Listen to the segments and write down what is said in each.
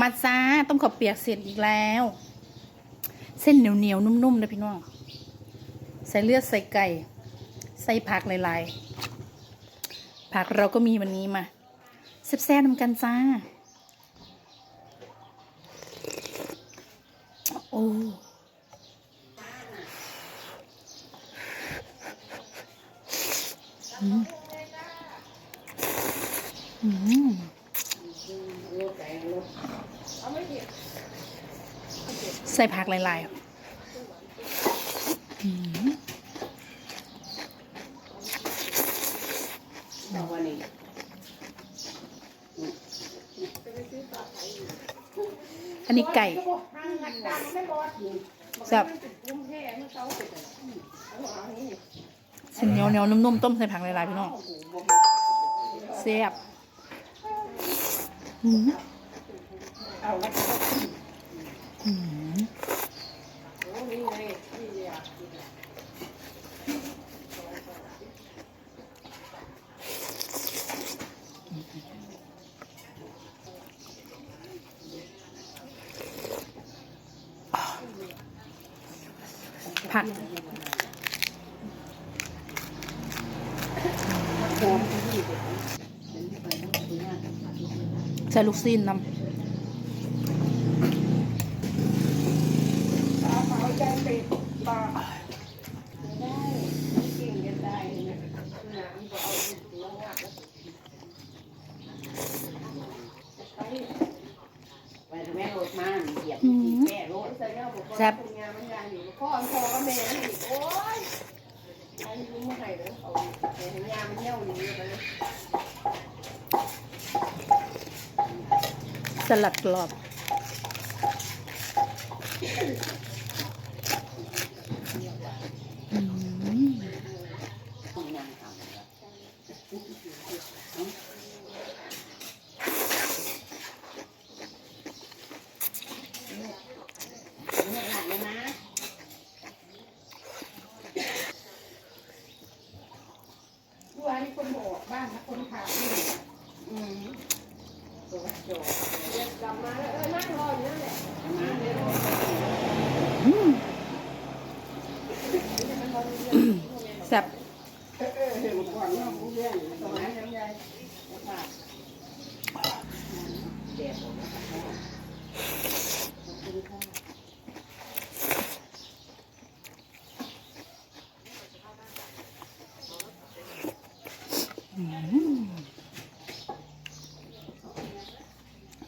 มาจ้าต้มข้าวเปียกเสร็จอีกแล้ว เส้นเหนียวเหนียวๆนุ่มๆนะพี่น้อง ใส่เลือดใส่ไก่ ใส่ผักหลายๆ ผักเราก็มีวันนี้มาแซ่บๆนำกันจ้า โอ้อืมอืม ใส่ผักหลายๆอืมอันนี้ไก่แซ่บเส้นเหนียวเหนียวๆนุ่มๆต้มใส่ผักหลายๆพี่น้องแซ่บอืม ผักใส่ลูกซีนนำ ไปแม่รถมาเหยียบแม่รถแซ่บพ่อพ่อก็แม่อีกโอ้ยไอ้รู้เมื่อไหร่เลยเอาเห็นยามันเน่าอย่เลยสลัดกรอบ อืม นั่งทำแล้ว ผู้ว่านี่คน บอกบ้านนะคนถามนี่อืมตัวโจเรียกลับมาแล้วเออนั่งรออยู่นั่นแหละนั่งเดี๋ยวรอแซ่บ เออเออเห็นก่อนว่าผู้เรียนตรงนั้นยังไง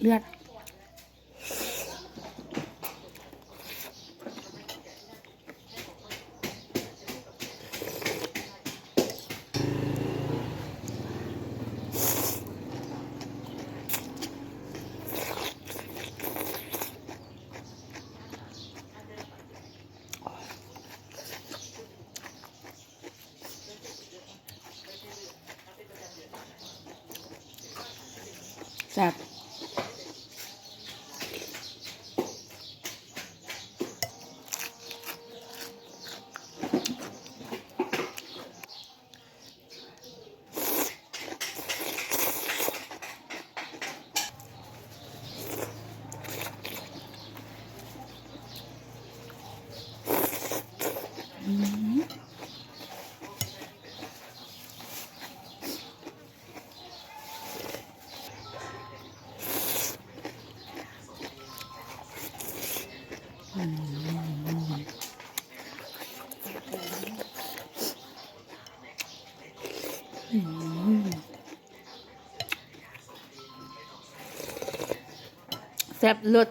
เด็กเลือดแซ่บ แซ่บเลิศ